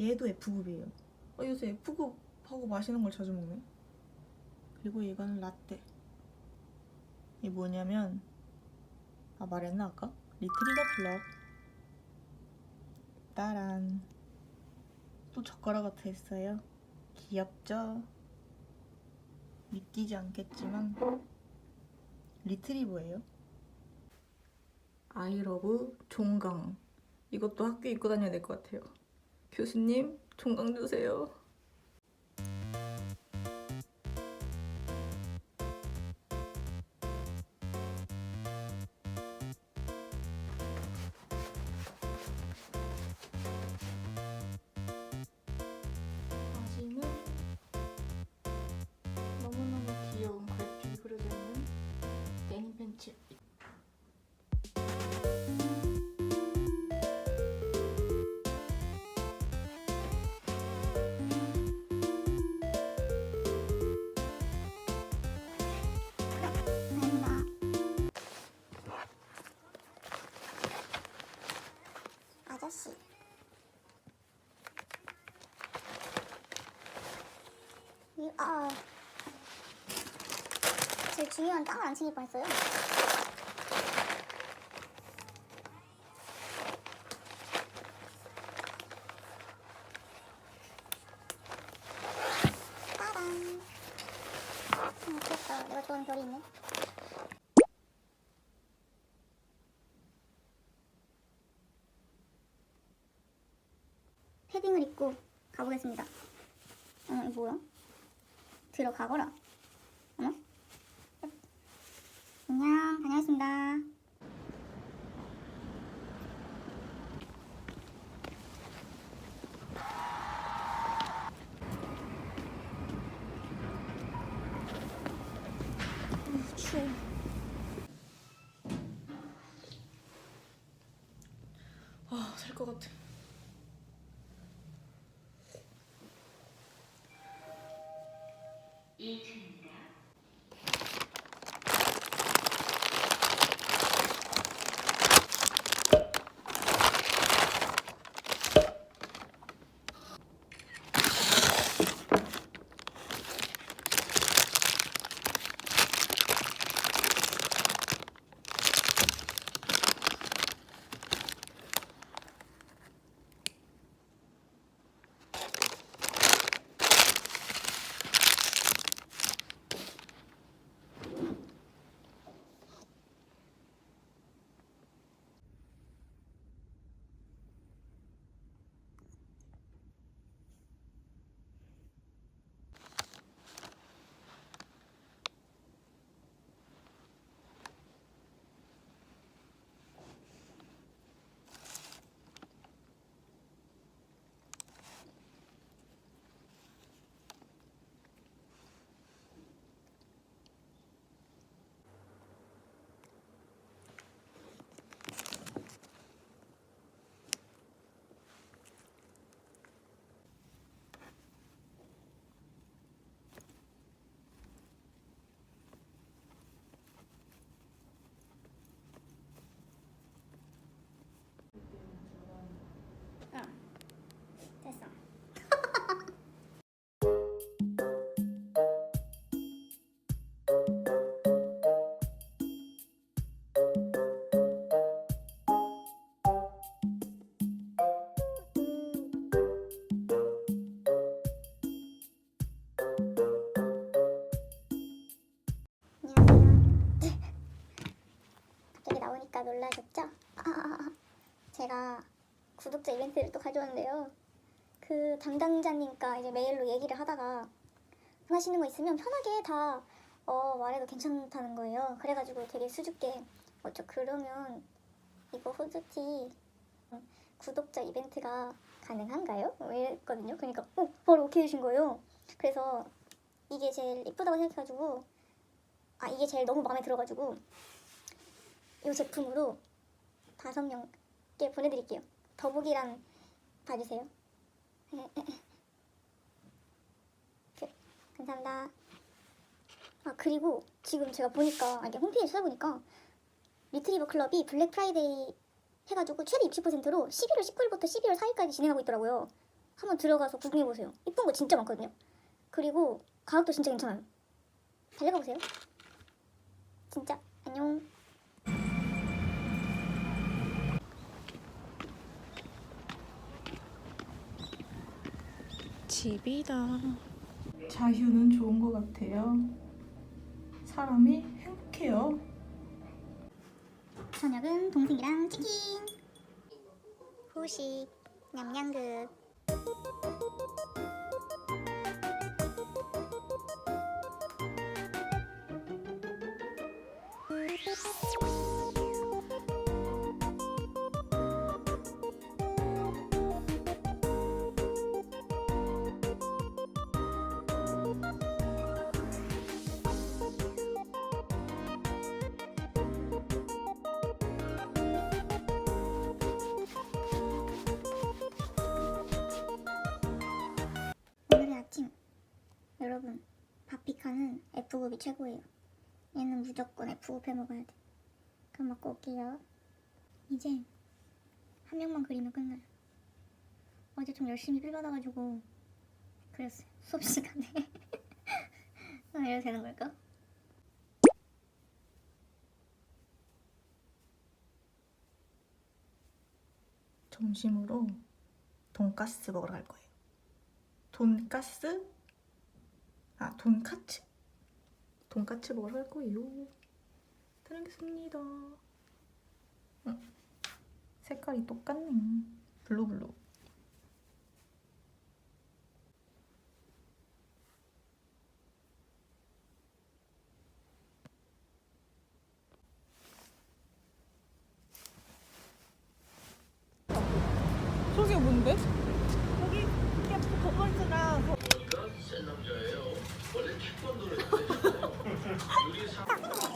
얘도 F급이에요. 어, 요새 F급 하고 마시는 걸 자주 먹네. 그리고 이거는 라떼. 이게 뭐냐면 아 말했나 아까? 리트리버 플럭. 따란. 또 젓가락 같아 있어요. 귀엽죠? 믿기지 않겠지만 리트리버예요. 아이러브 종강. 이것도 학교에 입고 다녀야 될 것 같아요. 교수님, 종강 주세요. 아. 제일 중요한 땅을 안 챙길 뻔했어요. 음. 패딩을 입고 가보겠습니다. 어, 이거 뭐야? 들어가거라. 어머? 안녕, 다녀왔습니다. 아, 살 것 같아. each 나오니까 놀라셨죠? 아, 제가 구독자 이벤트를 또 가져왔는데요. 그 담당자님과 이제 메일로 얘기를 하다가 하시는 거 있으면 편하게 다 어, 말해도 괜찮다는 거예요. 그래가지고 되게 수줍게 어, 저 그러면 이거 후드티 구독자 이벤트가 가능한가요? 뭐 이랬거든요. 그러니까 어, 바로 오케이 해주신 거예요. 그래서 이게 제일 이쁘다고 생각해가지고 아 이게 제일 너무 마음에 들어가지고 이 제품으로 다섯 명께 보내드릴게요. 더보기란 봐주세요. 그, 감사합니다. 아 그리고 지금 제가 보니까 아, 이게 홈페이지 찾아보니까 리트리버 클럽이 블랙 프라이데이 해가지고 최대 60%로 11월 19일부터 12월 4일까지 진행하고 있더라고요. 한번 들어가서 구경해 보세요. 이쁜 거 진짜 많거든요. 그리고 가격도 진짜 괜찮아요. 달려가 보세요. 진짜 안녕. 집이다. 자휴는 좋은 것 같아요. 사람이 행복해요. 저녁은 동생이랑 치킨. 후식 냠냠극. F급이 최고예요 얘는 무조건 F급 해 먹어야 돼 그럼 먹고 올게요 이제 한 명만 그리면 끝나요 어제 좀 열심히 필 받아가지고 그랬어요 수업 시간에 아, 이래도 되는 걸까? 점심으로 돈가스 먹으러 갈 거예요. 돈가스? 아, 돈카츠? 돈까츠 먹으러 갈 거예요. 다녀오겠습니다. 응. 색깔이 똑같네. 블루블루. 저게 뭔데? 거기 그게 건물주랑 아니 너무 물리는데?